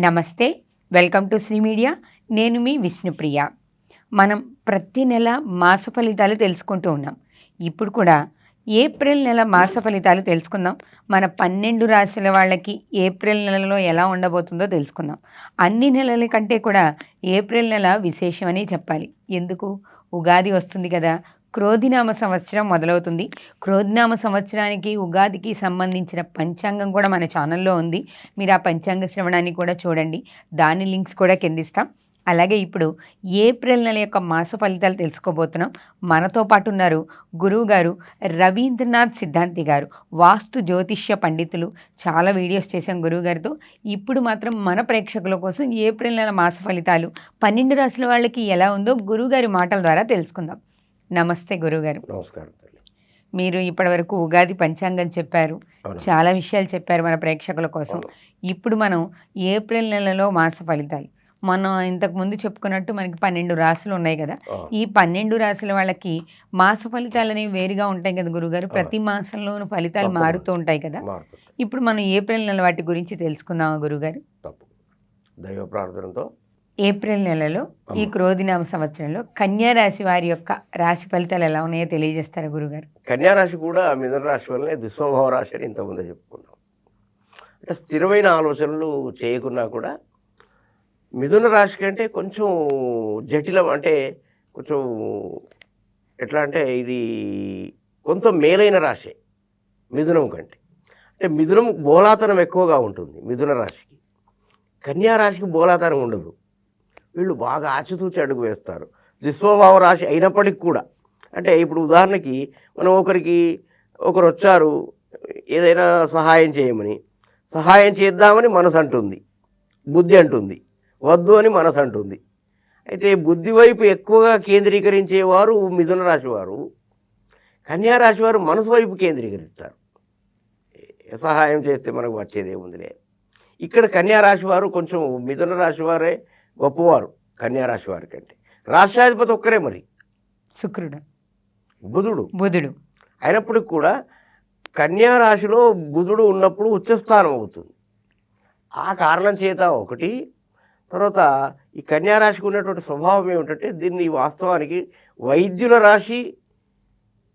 నమస్తే welcome to Shri media. నేను మీ విష్ణుప్రియ. మనం ప్రతి నెల మాస ఫలితాలు తెలుసుకుంటూ ఉన్నాం. ఇప్పుడు కూడా ఏప్రిల్ నెల మాస ఫలితాలు తెలుసుకుందాం. మన పన్నెండు రాశుల వాళ్ళకి ఏప్రిల్ నెలలో ఎలా ఉండబోతుందో తెలుసుకుందాం. అన్ని నెలల కంటే కూడా ఏప్రిల్ నెల విశేషమని చెప్పాలి. ఎందుకు? ఉగాది వస్తుంది కదా. క్రోధినామ సంవత్సరం మొదలవుతుంది. క్రోధినామ సంవత్సరానికి ఉగాదికి సంబంధించిన పంచాంగం కూడా మన ఛానల్లో ఉంది. మీరు ఆ పంచాంగ శ్రవణాన్ని కూడా చూడండి. దాని లింక్స్ కూడా కిందిస్తాం అలాగే ఇప్పుడు ఏప్రిల్ నెల యొక్క మాస ఫలితాలు తెలుసుకోబోతున్నాం. మనతో పాటు ఉన్నారు గురువు గారు రవీంద్రనాథ్ సిద్ధాంతి గారు. వాస్తు జ్యోతిష్య పండితులు. చాలా వీడియోస్ చేశాం గురువు గారితో. ఇప్పుడు మాత్రం మన ప్రేక్షకుల కోసం ఏప్రిల్ నెల మాస ఫలితాలు పన్నెండు రాసుల వాళ్ళకి ఎలా ఉందో గురువుగారి మాటల ద్వారా తెలుసుకుందాం. నమస్తే గురువుగారు నమస్కారం తల్లి. మీరు ఇప్పటివరకు ఉగాది పంచాంగం చెప్పారు. చాలా విషయాలు చెప్పారు మన ప్రేక్షకుల కోసం. ఇప్పుడు మనం ఏప్రిల్ నెలలో మాస ఫలితాలు. మనం ఇంతకు ముందు చెప్పుకున్నట్టు మనకి పన్నెండు రాశులు ఉన్నాయి కదా. ఈ పన్నెండు రాశుల వాళ్ళకి మాస ఫలితాలు అనేవి వేరుగా ఉంటాయి కదా గురుగారు. ప్రతి మాసంలోనూ ఫలితాలు. మారుతూ ఉంటాయి కదా. ఇప్పుడు మనం ఏప్రిల్ నెల వాటి గురించి తెలుసుకుందామా గురుగారు? దైవ ప్రార్థనతో ఏప్రిల్ నెలలో ఈ. క్రోధినామ సంవత్సరంలో కన్యా రాశి వారి యొక్క రాశి ఫలితాలు ఎలా ఉన్నాయో తెలియజేస్తారా గురుగారు? కన్యా రాశి కూడా మిథున రాశి వల్లనే దుస్వభావ రాశి అని ఇంతకుముందే చెప్పుకున్నాం. అంటే స్థిరమైన ఆలోచనలు చేయకున్నా కూడా మిథున రాశి కంటే కొంచెం జటిలం అంటే కొంచెం ఎట్లా అంటే ఇది కొంత మేలైన రాశి మిథునం కంటే. అంటే మిథునం బోలాతనం ఎక్కువగా ఉంటుంది మిథున రాశికి. కన్యా రాశికి బోలాతనం ఉండదు. వీళ్ళు బాగా ఆచితూచి అడుగు వేస్తారు. దిస్వభావ రాశి అయినప్పటికి కూడా. అంటే ఇప్పుడు ఉదాహరణకి మనం ఒకరికి ఒకరు వచ్చారు ఏదైనా సహాయం చేయమని. సహాయం చేద్దామని మనసు అంటుంది. బుద్ధి అంటుంది. వద్దు అని మనసు అంటుంది. అయితే బుద్ధి వైపు ఎక్కువగా కేంద్రీకరించేవారు మిథున రాశివారు. కన్యారాశి కన్యా వారు మనసు వైపు కేంద్రీకరిస్తారు. సహాయం చేస్తే మనకు వచ్చేదేముందిలే. ఇక్కడ కన్యారాశి వారు కొంచెం మిథున రాశి వారే గొప్పవారు కన్యా రాశి వారి కంటే రాష్ట్రాధిపతి ఒక్కరే మరి. శుక్రుడు. బుధుడు. బుధుడు. అయినప్పటికి కూడా కన్యా రాశిలో బుధుడు ఉన్నప్పుడు ఉచ్చస్థానం అవుతుంది. ఆ కారణం చేత ఒకటి తర్వాత ఈ కన్యా రాశికి ఉన్నటువంటి స్వభావం ఏమిటంటే దీన్ని వాస్తవానికి వైద్యుల రాశి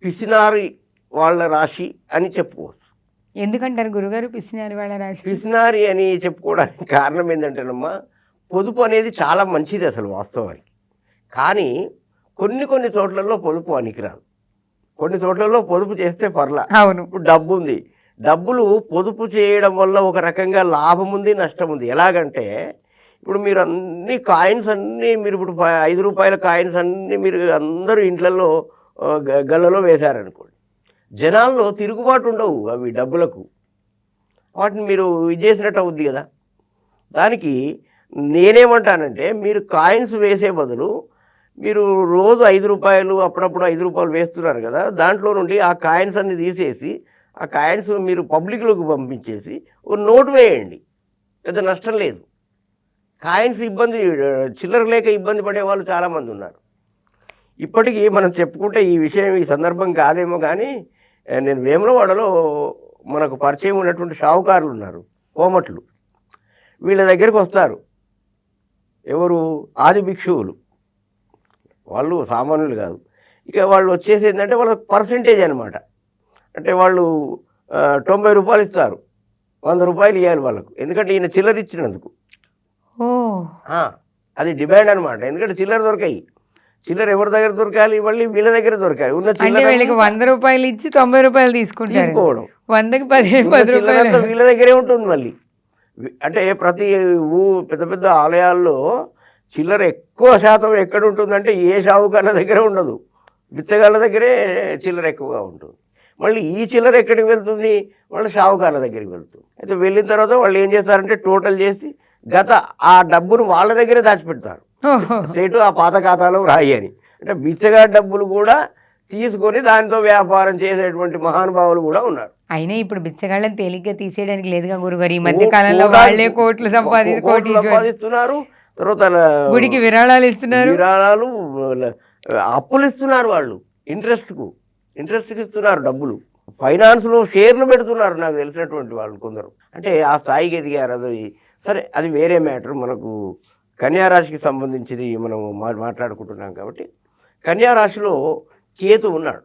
పిసినారి వాళ్ళ రాశి అని చెప్పుకోవచ్చు. ఎందుకంటారు గురుగారు పిసినారి వాళ్ళ రాశి? పిసినారి అని చెప్పుకోవడానికి కారణం ఏంటంటేనమ్మా పొదుపు అనేది చాలా మంచిది అసలు వాస్తవానికి. కానీ కొన్ని కొన్ని చోట్లలో పొదుపు పనికిరాదు. కొన్ని చోట్లలో పొదుపు చేస్తే పర్లా. అవును. ఇప్పుడు డబ్బు ఉంది డబ్బులు పొదుపు చేయడం వల్ల ఒక రకంగా లాభం ఉంది నష్టం ఉంది ఎలాగంటే ఇప్పుడు మీరు అన్ని కాయిన్స్ అన్నీ మీరు ఇప్పుడు ఐదు రూపాయల కాయిన్స్ అన్నీ మీరు అందరూ ఇంట్లలో గల్లలో వేశారనుకోండి. జనాల్లో తిరుగుబాటు ఉండవు అవి డబ్బులకు. వాటిని మీరు ఇది చేసినట్టు అవుద్ది కదా. దానికి నేనేమంటానంటే మీరు కాయిన్స్ వేసే బదులు మీరు రోజు ఐదు రూపాయలు అప్పుడప్పుడు ఐదు రూపాయలు వేస్తున్నారు కదా దాంట్లో నుండి ఆ కాయిన్స్ అన్ని తీసేసి ఆ కాయిన్స్ మీరు పబ్లిక్లోకి పంపించేసి ఒక నోటు వేయండి. పెద్ద నష్టం లేదు. కాయిన్స్ ఇబ్బంది చిల్లర లేక ఇబ్బంది పడే వాళ్ళు చాలామంది ఉన్నారు. ఇప్పటికీ మనం చెప్పుకుంటే ఈ విషయం ఈ సందర్భం కాదేమో కానీ నేను వేములవాడలో మనకు పరిచయం ఉన్నటువంటి షావుకారులు ఉన్నారు కోమట్లు. వీళ్ళ దగ్గరికి వస్తారు. ఎవరు? ఆది భిక్షువులు. వాళ్ళు సామాన్యులు కాదు. ఇక వాళ్ళు వచ్చేసి ఏంటంటే వాళ్ళ పర్సంటేజ్ అనమాట అంటే వాళ్ళు తొంభై రూపాయలు ఇస్తారు. వంద రూపాయలు ఇవ్వాలి వాళ్ళకు. ఎందుకంటే ఈయన చిల్లర ఇచ్చినందుకు. అది డిమాండ్ అనమాట ఎందుకంటే చిల్లర దొరకాయి. చిల్లర ఎవరి దగ్గర దొరకాలి? మళ్ళీ వీళ్ళ దగ్గర దొరకాలి. ఉన్న చిల్లర వీళ్ళకి వంద రూపాయలు ఇచ్చి తొంభై రూపాయలు తీసుకుంటారు. తీసుకోవడం. వందకి పది పది రూపాయలు. వీళ్ళ దగ్గరే ఉంటుంది మళ్ళీ. అంటే ప్రతి ఊ పెద్ద పెద్ద ఆలయాల్లో చిల్లర ఎక్కువ శాతం ఎక్కడ ఉంటుందంటే ఏ షావుకార్ల దగ్గర ఉండదు. బిచ్చగాళ్ళ దగ్గరే చిల్లర ఎక్కువగా ఉంటుంది. మళ్ళీ ఈ చిల్లర ఎక్కడికి వెళ్తుంది? వాళ్ళ షావుకార్ల దగ్గరికి వెళ్తుంది. అయితే వెళ్ళిన తర్వాత వాళ్ళు ఏం చేస్తారంటే టోటల్ చేసి గత ఆ డబ్బును వాళ్ళ దగ్గరే దాచిపెడతారు. సేటు ఆ పాత ఖాతాలో రాయి అని. అంటే బిచ్చగా డబ్బులు కూడా తీసుకొని దానితో వ్యాపారం చేసేటువంటి మహానుభావులు కూడా ఉన్నారు. అయినా ఇప్పుడు బిచ్చగాళ్ళని తేలిగ్గా తీసేయడానికి లేదుగా గురుగారు. ఈ మధ్య కాలంలో వాళ్ళే కోట్లు సంపాదిస్తున్నారు. తర్వాత గుడికి విరాళాలు ఇస్తున్నారు. విరాళాలు అప్పులు ఇస్తున్నారు వాళ్ళు. ఇంట్రెస్ట్కు ఇంట్రెస్ట్కి ఇస్తున్నారు డబ్బులు. ఫైనాన్స్లో షేర్లు పెడుతున్నారు నాకు తెలిసినటువంటి వాళ్ళు కొందరు. అంటే ఆ స్థాయికి ఎదిగారు అది. సరే అది వేరే మ్యాటర్. మనకు కన్యారాశికి సంబంధించింది మనం మాట్లాడుకుంటున్నాం కాబట్టి. కన్యారాశిలో కేతు ఉన్నాడు.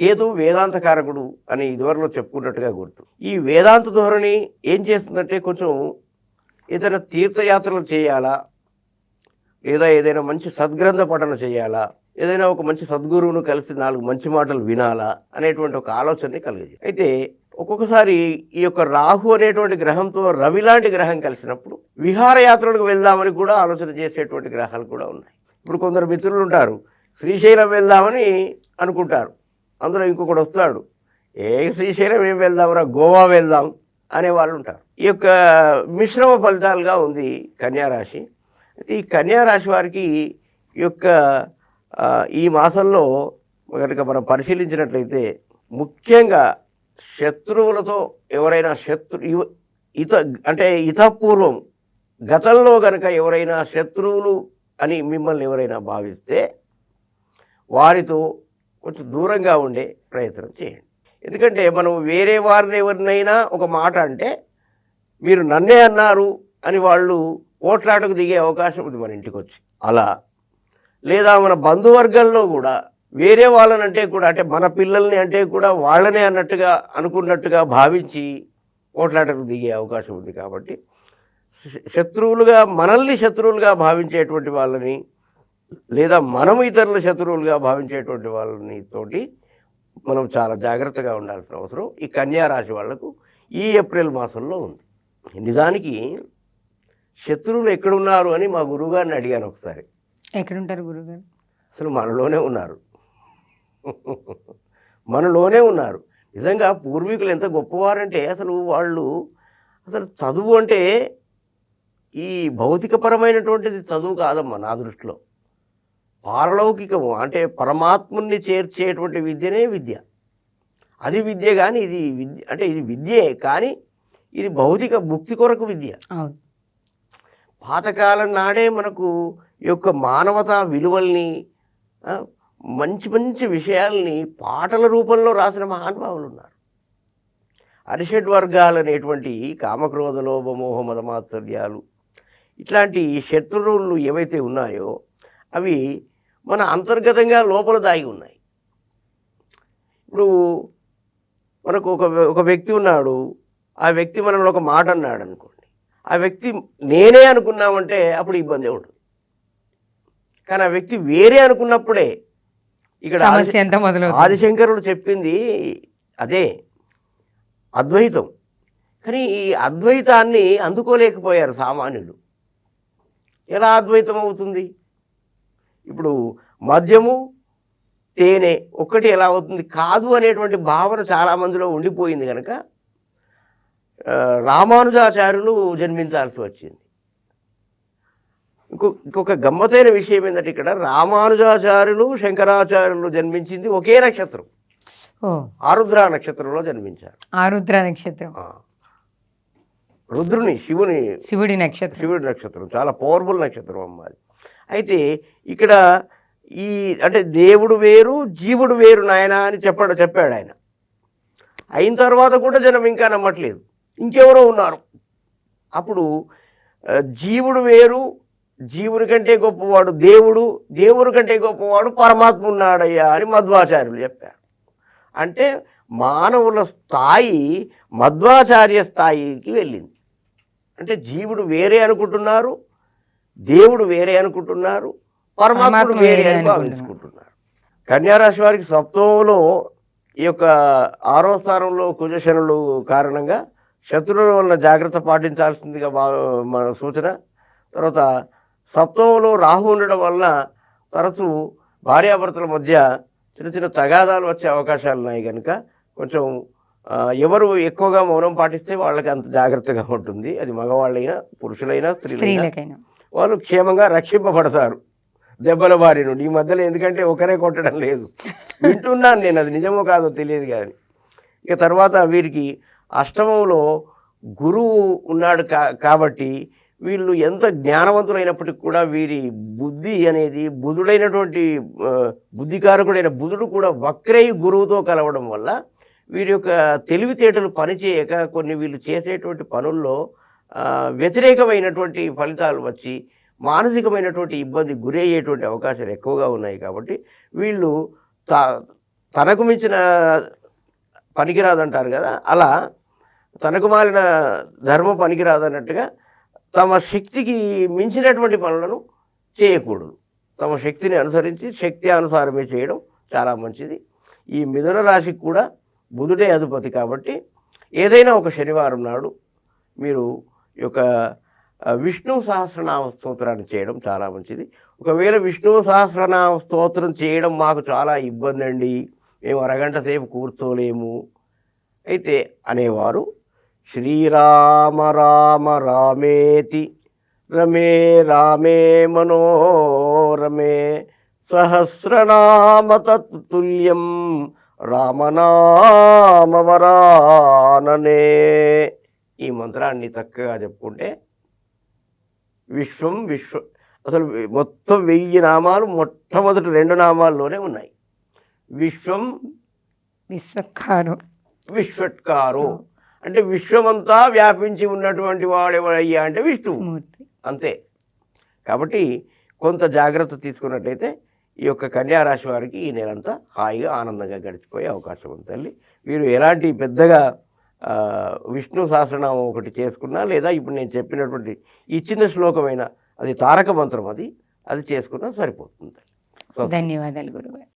కేతు వేదాంతకారకుడు అని ఇదివరలో చెప్పుకున్నట్టుగా గుర్తు. ఈ వేదాంత ధోరణి ఏం చేస్తుందంటే కొంచెం ఏదైనా తీర్థయాత్రలు చేయాలా? లేదా ఏదైనా మంచి సద్గ్రంథ పఠన చేయాలా? ఏదైనా ఒక మంచి సద్గురువును కలిసి నాలుగు మంచి మాటలు వినాలా? అనేటువంటి ఒక ఆలోచనని కలిగేది అయితే ఒక్కొక్కసారి ఈ యొక్క రాహు అనేటువంటి గ్రహంతో రవి లాంటి గ్రహం కలిసినప్పుడు విహారయాత్రలకు వెళ్దామని కూడా ఆలోచన చేసేటువంటి గ్రహాలు కూడా ఉన్నాయి. ఇప్పుడు కొందరు మిత్రులు ఉంటారు. శ్రీశైలం వెళ్దామని అనుకుంటారు. అందులో ఇంకొకడు వస్తాడు. ఏ శ్రీశైలం ఏం వెళ్దాంరా గోవా వెళ్దాం అనే వాళ్ళు ఉంటారు. ఈ యొక్క మిశ్రమ ఫలితాలుగా ఉంది కన్యారాశి. అయితే ఈ కన్యారాశి వారికి ఈ యొక్క ఈ మాసంలో కనుక మనం పరిశీలించినట్లయితే ముఖ్యంగా శత్రువులతో ఎవరైనా శత్రు ఇవ- ఇత అంటే ఇతపూర్వం గతంలో కనుక ఎవరైనా శత్రువులు అని మిమ్మల్ని ఎవరైనా భావిస్తే వారితో కొంచెం దూరంగా ఉండే ప్రయత్నం చేయండి. ఎందుకంటే మనం వేరే వారిని ఎవరినైనా ఒక మాట అంటే మీరు నన్నే అన్నారు అని వాళ్ళు ఓట్లాటకు దిగే అవకాశం ఉంది మన ఇంటికి వచ్చి అలా. లేదా మన బంధువర్గంలో కూడా వేరే వాళ్ళని అంటే కూడా అంటే మన పిల్లల్ని అంటే కూడా వాళ్ళనే అన్నట్టుగా అనుకున్నట్టుగా భావించి ఓట్లాటకు దిగే అవకాశం ఉంది కాబట్టి శత్రువులుగా మనల్ని శత్రువులుగా భావించేటువంటి వాళ్ళని లేదా మనం ఇతరుల శత్రువులుగా భావించేటువంటి వాళ్ళని తోటి మనం చాలా జాగ్రత్తగా ఉండాల్సిన అవసరం ఈ కన్యా రాశి వాళ్ళకు ఈ ఏప్రిల్ మాసంలో ఉంది. నిజానికి శత్రువులు ఎక్కడున్నారు అని మా గురువుగారిని అడిగాను ఒకసారి. ఎక్కడుంటారు గురుగారు అసలు మనలోనే ఉన్నారు. మనలోనే ఉన్నారు. నిజంగా పూర్వీకులు ఎంత గొప్పవారంటే అసలు వాళ్ళు అసలు చదువు అంటే ఈ భౌతికపరమైనటువంటిది చదువు కాదమ్మా నా దృష్టిలో. పారలౌకికము అంటే పరమాత్ముని చేర్చేటువంటి విద్యనే విద్య. అది విద్య కానీ ఇది విద్య అంటే ఇది విద్యే కానీ ఇది భౌతిక ముక్తి కొరకు విద్య. పాతకాలం నాడే మనకు ఈ యొక్క మానవతా విలువల్ని మంచి మంచి విషయాల్ని పాటల రూపంలో రాసిన మహానుభావులు ఉన్నారు అరిషడ్ వర్గాలు అనేటువంటి కామక్రోధ లోభ మోహ మదమాత్సర్యాలు ఇట్లాంటి శత్రువులు ఏవైతే ఉన్నాయో అవి మన అంతర్గతంగా లోపల దాగి ఉన్నాయి. ఇప్పుడు మనకు ఒక ఒక వ్యక్తి ఉన్నాడు ఆ వ్యక్తి మనల్ని ఒక మాట అన్నాడు అనుకోండి. ఆ వ్యక్తి నేనే అనుకున్నామంటే అప్పుడు ఇబ్బంది ఉంటుంది కానీ ఆ వ్యక్తి వేరే అనుకున్నప్పుడే ఇక్కడ ఆదిశంకరుడు చెప్పింది అదే అద్వైతం. కానీ ఈ అద్వైతాన్ని అందుకోలేకపోయారు సామాన్యులు. ఎలా అద్వైతం అవుతుంది? ఇప్పుడు మద్యము తేనె ఒక్కటి ఎలా అవుతుంది? కాదు అనేటువంటి భావన చాలా మందిలో ఉండిపోయింది కనుక రామానుజాచార్యులు జన్మించాల్సి వచ్చింది. ఇంకో ఇంకొక గమ్మతైన విషయం ఏంటంటే ఇక్కడ రామానుజాచార్యులు శంకరాచార్యులు జన్మించింది ఒకే నక్షత్రం. ఆరుద్ర నక్షత్రంలో జన్మించారు. ఆరుద్ర నక్షత్రం. రుద్రుని శివుని శివుడి నక్షత్రం. శివుడి నక్షత్రం. చాలా పవర్ఫుల్ నక్షత్రం అమ్మ అది అయితే ఇక్కడ ఈ అంటే దేవుడు వేరు జీవుడు వేరు నాయన అని చెప్పాడు చెప్పాడు ఆయన అయిన తర్వాత కూడా జనం ఇంకా నమ్మట్లేదు. ఇంకెవరో ఉన్నారు. అప్పుడు జీవుడు వేరు జీవుని కంటే గొప్పవాడు దేవుడు దేవుని కంటే గొప్పవాడు పరమాత్మ ఉన్నాడయ్యా అని మధ్వాచార్యులు చెప్పారు. అంటే మానవుల స్థాయి మధ్వాచార్య స్థాయికి వెళ్ళింది. అంటే జీవుడు వేరే అనుకుంటున్నారు దేవుడు వేరే అనుకుంటున్నారు పరమాత్ముడు పరమాత్మ వేరే అని. భావించుకుంటున్నారు. కన్యారాశి వారికి సప్తమంలో ఈ యొక్క ఆరో స్థానంలో కుజశనులు కారణంగా శత్రువుల వలన జాగ్రత్త పాటించాల్సిందిగా మన సూచన. తర్వాత సప్తమంలో రాహు ఉండడం వలన తరచూ భార్యాభర్తల మధ్య చిన్న చిన్న తగాదాలు వచ్చే అవకాశాలు ఉన్నాయి కనుక కొంచెం ఎవరు ఎక్కువగా మౌనం పాటిస్తే వాళ్ళకి అంత జాగ్రత్తగా ఉంటుంది. అది మగవాళ్ళైనా పురుషులైనా స్త్రీలైనా. వాళ్ళు క్షేమంగా రక్షింపబడతారు దెబ్బల బారి నుండి. ఈ మధ్యలో ఎందుకంటే ఒకరే కొట్టడం లేదు. వింటున్నాను నేను అది నిజమో కాదో తెలియదు కానీ. ఇక తర్వాత వీరికి అష్టమంలో గురువు ఉన్నాడు కా కాబట్టి వీళ్ళు ఎంత జ్ఞానవంతులైనప్పటికీ కూడా వీరి బుద్ధి అనేది బుధుడైనటువంటి బుద్ధికారకుడైన బుధుడు కూడా వక్రై గురువుతో కలవడం వల్ల వీరి యొక్క తెలివితేటలు పనిచేయక కొన్ని వీళ్ళు చేసేటువంటి పనుల్లో వ్యతిరేకమైనటువంటి ఫలితాలు వచ్చి మానసికమైనటువంటి ఇబ్బంది గురయ్యేటువంటి అవకాశాలు ఎక్కువగా ఉన్నాయి కాబట్టి వీళ్ళు త తనకు మించిన పనికిరాదంటారు కదా అలా తనకు మాలిన ధర్మం పనికిరాదన్నట్టుగా తమ శక్తికి మించినటువంటి పనులను చేయకూడదు. తమ శక్తిని అనుసరించి శక్తి అనుసారమే చేయడం చాలా మంచిది. ఈ మిథున రాశికి కూడా బుధుడే అధిపతి కాబట్టి ఏదైనా ఒక శనివారం నాడు మీరు యొక్క విష్ణు సహస్రనామ స్తోత్రాన్ని చేయడం చాలా మంచిది. ఒకవేళ విష్ణు సహస్రనామ స్తోత్రం చేయడం మాకు చాలా ఇబ్బంది అండి మేము అరగంట సేపు కూర్చోలేము. అయితే అనేవారు శ్రీరామ రామ రామేతి రమే రామే మనోరమే సహస్రనామ తత్తుల్యం రామనామవరాననే ఈ మంత్రాన్ని చక్కగా చెప్పుకుంటే విశ్వం విశ్వ అసలు మొత్తం వెయ్యి నామాలు మొట్టమొదటి రెండు నామాల్లోనే ఉన్నాయి. విశ్వం విశ్వకారు విశ్వట్కారు అంటే విశ్వమంతా వ్యాపించి ఉన్నటువంటి వాడెవడయ్యా అంటే విష్ణువు. మూర్తి అంతే. కాబట్టి కొంత జాగ్రత్త తీసుకున్నట్టయితే ఈ యొక్క కన్యా రాశి వారికి ఈ నెలంతా హాయిగా ఆనందంగా గడిచిపోయే అవకాశం ఉంది తల్లి. వీరు ఎలాంటి పెద్దగా విష్ణు సహస్రనామం ఒకటి చేసుకున్నా లేదా ఇప్పుడు నేను చెప్పినటువంటి ఈ చిన్న శ్లోకమైన అది తారక మంత్రం అది అది చేసుకున్నా సరిపోతుంది ధన్యవాదాలు గురుగారు.